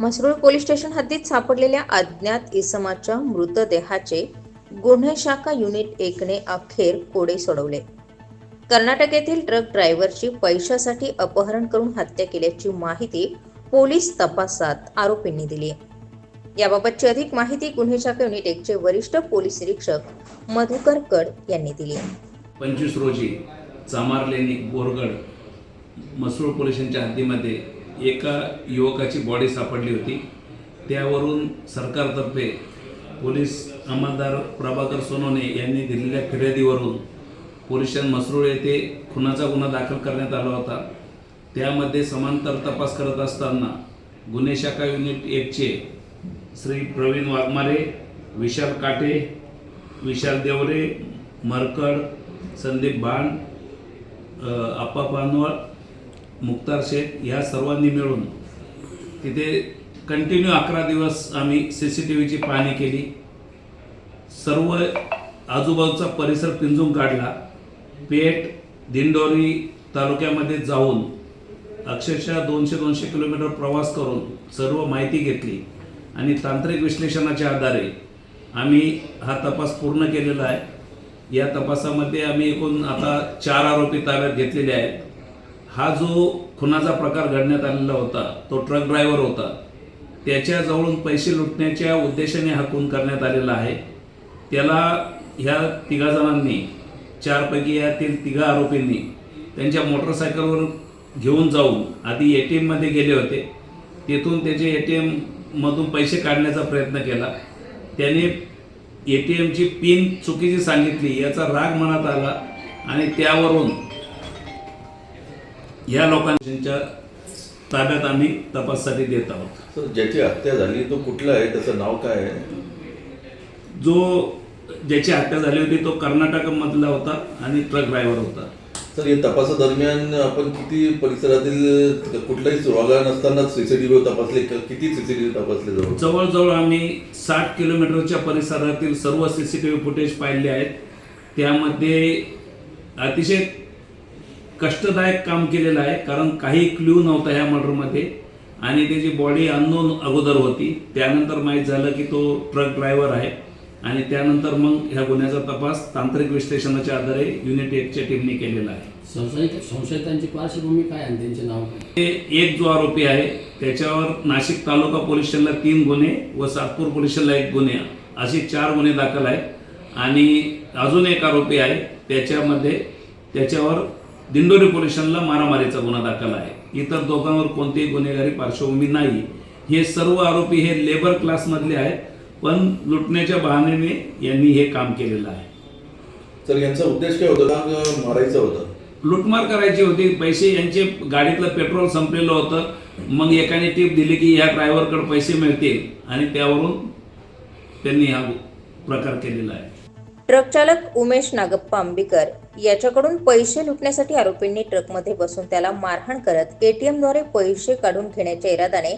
Mhasrul police station हद्दीत सापडलेल्या अज्ञात इसमाच्या मृतदेहाचे गुन्हे शाखा युनिट एकने अखेर कोडे सोडवले. कर्नाटक येथील ट्रक ड्रायव्हरची पैशासाठी अपहरण करून हत्या केल्याची माहिती पोलीस तपासात आरोपींनी दिली. याबाबतची अधिक माहिती गुन्हे शाखा युनिट एकचे वरिष्ठ पोलीस निरीक्षक मधुकर कड यांनी दिली. पंचवीस रोजी चामारलेणी बोरगड मसूळ पोलिसांच्या हद्दीमध्ये एका युवकाची बॉडी सापडली होती. त्यावरून सरकारतर्फे पोलीस अंमलदार प्रभाकर सोनवणे यांनी दिलेल्या फिर्यादीवरून पोलीस स्टेशन मसरूळ येथे खुनाचा गुन्हा दाखल करण्यात आला होता. त्यामध्ये समांतर तपास करत असताना गुन्हे शाखा युनिट एकचे श्री प्रवीण वाघमारे विशाल काटे विशाल देवरे मरकड संदीप भांड आप्पा पानवळ मुक्तार शेख ह्या सर्वांनी मिळून तिथे कंटिन्यू अकरा दिवस आम्ही सी सी टी व्हीची पाहणी केली. सर्व आजूबाजूचा परिसर पिंजून काढला. पेठ दिंडोरी तालुक्यामध्ये जाऊन अक्षरशः दोनशे दोनशे किलोमीटर प्रवास करून सर्व माहिती घेतली. आणि तांत्रिक विश्लेषणाच्या आधारे आम्ही हा तपास पूर्ण केलेला आहे. या तपासामध्ये आम्ही एकूण आता चार आरोपी ताब्यात घेतलेले आहेत. हा जो खुनाचा प्रकार घडण्यात आलेला होता तो ट्रक ड्रायव्हर होता त्याच्याजवळून पैसे लुटण्याच्या उद्देशाने हा खून करण्यात आलेला आहे. त्याला ह्या तिघा जणांनी चारपैकी यातील तिघा आरोपींनी त्यांच्या मोटरसायकलवर घेऊन जाऊन आधी ए टी एममध्ये गेले होते. तेथून त्याचे ए टी एममधून पैसे काढण्याचा प्रयत्न केला. त्याने ए टी एमची पिन चुकीची सांगितली याचा राग मनात आला आणि त्यावरून या लोकांच्या ताब्यात आम्ही तपासासाठी देत आहोत. सर ज्याची हत्या झाली तो कुठला आहे? त्याचं नाव काय आहे? जो ज्याची हत्या झाली होती तो कर्नाटकमधला होता आणि ट्रक ड्रायव्हर होता. सर या तपासादरम्यान आपण किती परिसरातील कुठलाही सुरागा नसतानाच सीसीटीव्ही तपासले क- किती सीसीटीव्ही तपासले जवळ? जवळजवळ आम्ही साठ किलोमीटरच्या परिसरातील सर्व C C T V footage पाहिले आहेत. त्यामध्ये अतिशय कष्टदायक काम केलेलं आहे कारण काही क्ल्यू नव्हता ह्या मर्डरमध्ये आणि त्याची बॉडी अननोन अगोदर होती त्यानंतर माहीत झालं की तो ट्रक ड्रायव्हर आहे. आणि त्यानंतर मग ह्या गुन्ह्याचा तपास तांत्रिक विश्लेषणाच्या आधारे युनिट एकच्या टीमने केलेला आहे. संशयित संशयितांची पार्श्वभूमी काय आणि त्यांचे नाव ते एक जो आरोपी आहे त्याच्यावर नाशिक तालुका पोलीस स्टेशनला तीन गुन्हे व सातपूर पोलीस स्टेशनला एक गुन्हे. असे चार गुन्हे दाखल आहेत. आणि अजून एक आरोपी आहे त्याच्यामध्ये त्याच्यावर दिंडोरी पोलीस स्टेशनला मारामारीचा गुन्हा दाखल आहे. इतर दोघांवर कोणतीही गुन्हेगारी पार्श्वभूमी नाही. हे सर्व आरोपी हे लेबर क्लासमधले आहेत पण लुटण्याच्या बहाण्याने यांनी हे काम केलेलं आहे. सर यांचा उद्देश काय होता? का मारायचा होता? लुटमार करायची होती. पैसे यांचे गाडीतलं पेट्रोल संपलेलं होतं. मग एकाने टीप दिली की या ड्रायव्हरकडे पैसे मिळतील. आणि त्यावरून त्यांनी हा प्रकार केलेला आहे. ट्रक चालक उमेश नागप्पा अंबिकर याच्याकडून पैसे लुटण्यासाठी आरोपींनी ट्रकमध्ये बसून त्याला मारहाण करत एटीएमद्वारे पैसे काढून घेण्याच्या इरादाने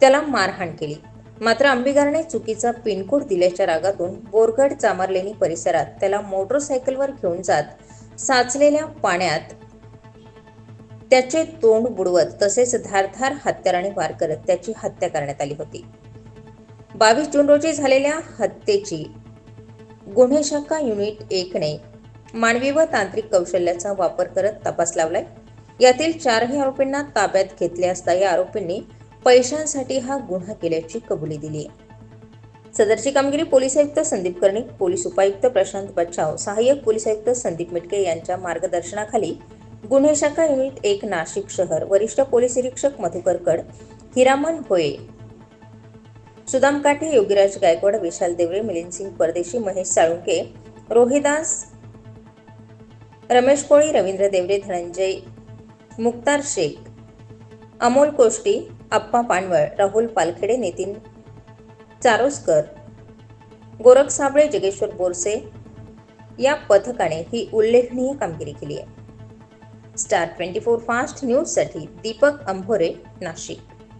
त्याला मारहाण केली. मात्र अंबिगरने चुकीचा पिनकोड दिल्याच्या रागातून बोरगड चामरलेणी परिसरात त्याला मोटरसायकलवर घेऊन जात साचलेल्या पाण्यात त्याचे तोंड बुडवत तसेच धारधार हत्याराने वार करत त्याची हत्या करण्यात आली होती. बावीस जून रोजी झालेल्या हत्येची गुन्हे शाखा युनिट एकने मानवी व तांत्रिक कौशल्याचा वापर करत तपास लावलाय. यातील चारही आरोपींना ताब्यात घेतले असता या आरोपींनी पैशांसाठी हा गुन्हा केल्याची कबुली दिली सदरची कामगिरी पोलीस आयुक्त संदीप कर्णिक पोलीस उपायुक्त प्रशांत बच्चाव सहाय्यक पोलीस आयुक्त संदीप मिटके यांच्या मार्गदर्शनाखाली गुन्हे शाखा युनिट एक नाशिक शहर वरिष्ठ पोलीस निरीक्षक मधुकर कड हिरामन होये सुदाम काठे योगीराज गायकवाड विशाल देवरे मिलिंद सिंग परदेशी महेश साळुंके रोहिदास रमेश कोळी रवींद्र देवरे धनंजय मुक्तार शेख अमोल कोष्टी अप्पा पानवळ राहुल पालखेडे नितीन चारोसकर गोरख साबळे जगेश्वर बोरसे या पथकाने ही उल्लेखनीय कामगिरी केली आहे. स्टार ट्वेंटी फोर फास्ट न्यूजसाठी दीपक अंभोरे नाशिक.